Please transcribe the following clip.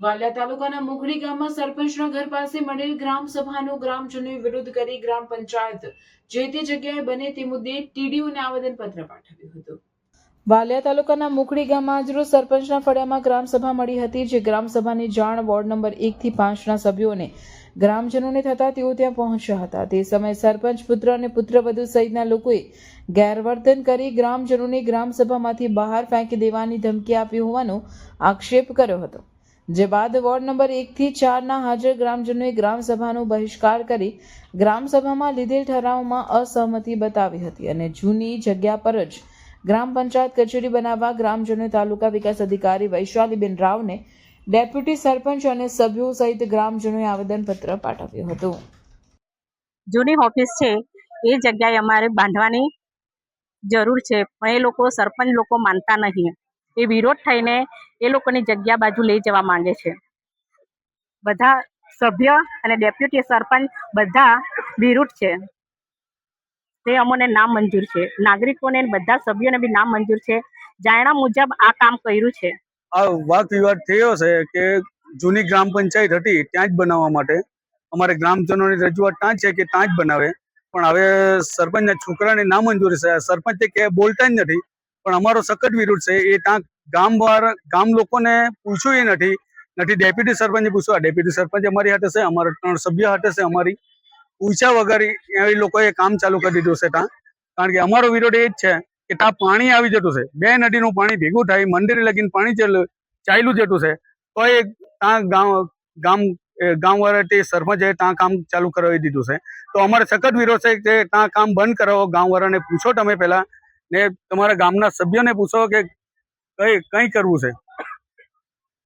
વાલિયા તાલુકાના મુઘડી ગામમાં સરપંચના ઘર પાસે મળેલ ગ્રામ સભાનો ગ્રામજનોએ વિરોધ કરી ગ્રામ પંચાયત જે તે જગ્યાએ બને તે મુદ્દે ટીડીઓને આવેદનપત્ર પાઠવ્યું હતું. વાલિયા તાલુકાના મુખડી ગામમાં આજરોજ સરપંચના ફળિયામાં ગ્રામસભા મળી હતી, જે ગ્રામસભાની જાણ વોર્ડ નંબર એકથી પાંચના સભ્યોને ગ્રામજનોને થતા તેઓ ત્યાં પહોંચ્યા હતા. તે સમયે સરપંચ, પુત્ર અને પુત્રવધુ સહિતના લોકોએ ગેરવર્તન કરી ગ્રામજનોને ગ્રામસભામાંથી બહાર ફેંકી દેવાની ધમકી આપી હોવાનો આક્ષેપ કર્યો હતો. જે બાદ વોર્ડ નંબર એકથી ચારના હાજર ગ્રામજનોએ ગ્રામસભાનો બહિષ્કાર કરી ગ્રામસભામાં લીધેલ ઠરાવમાં અસહમતિ બતાવી હતી અને જૂની જગ્યા પર જ ગ્રામ પંચાયત કચેરી બનાવવા ગ્રામજનોએ તાલુકા વિકાસ અધિકારી વૈશાલીબેન રાવને ડેપ્યુટી સરપંચ અને સભ્યો સહિત ગ્રામજનોએ આવેદનપત્ર પાઠવ્યું હતું. જૂની ઓફિસ છે. એ જગ્યાએ અમારે બાંધવાની જરૂર છે. પણ એ લોકો સરપંચ લોકો માનતા નહીં. એ વિરોધ થઈને એ લોકોની જગ્યા બાજુ લઈ જવા માંગે છે. બધા સભ્ય અને ડેપ્યુટી સરપંચ બધા વિરુદ્ધ છે. તે અમોને નામ મંજૂર છે. નાગરિકોને બધા સભ્યોને બી નામ મંજૂર છે. જાણ્યા મુજબ આ કામ કર્યું છે. આ વાદ વિવાદ થયો છે કે જૂની ગ્રામ પંચાયત હતી ત્યાં જ બનાવવા માટે. અમારે ગ્રામજનોની રજૂઆત ત્યાં છે કે ત્યાં જ બનાવે. પણ હવે સરપંચના છોકરાને ના મંજૂર છે. સરપંચ કે બોલતા જ નથી. પણ અમારો સખત વિરોધ છે. એ ત્યાં ગામ વાળા ગામ લોકોને પૂછ્યું એ નથી. નથી, ડેપ્યુટી સરપંચે પૂછ્યું. આ ડેપ્યુટી સરપંચ અમારી હાથે છે, અમારા ત્રણ સભ્ય હાથે છે અમારી. પૂછ્યા વગર એ લોકોએ કામ ચાલુ કરી દીધું છે ત્યાં. કારણ કે અમારો વિરોધ એ જ છે કે ત્યાં પાણી આવી જતું છે. બે નદીનું પાણી ભેગું થાય, મંદિરે લગીને પાણી ચાલ્યું જતું છે. તો એ ત્યાં ગામ ગામ ગામવાળા તે સરપંચે ત્યાં કામ ચાલુ કરાવી દીધું છે. તો અમારે સખત વિરોધ છે કે ત્યાં કામ બંધ કરાવો. ગામવાળાને પૂછો તમે પહેલા. ને તમારા ગામના સભ્યોને પૂછો કે કઈ કઈ કરવું છે?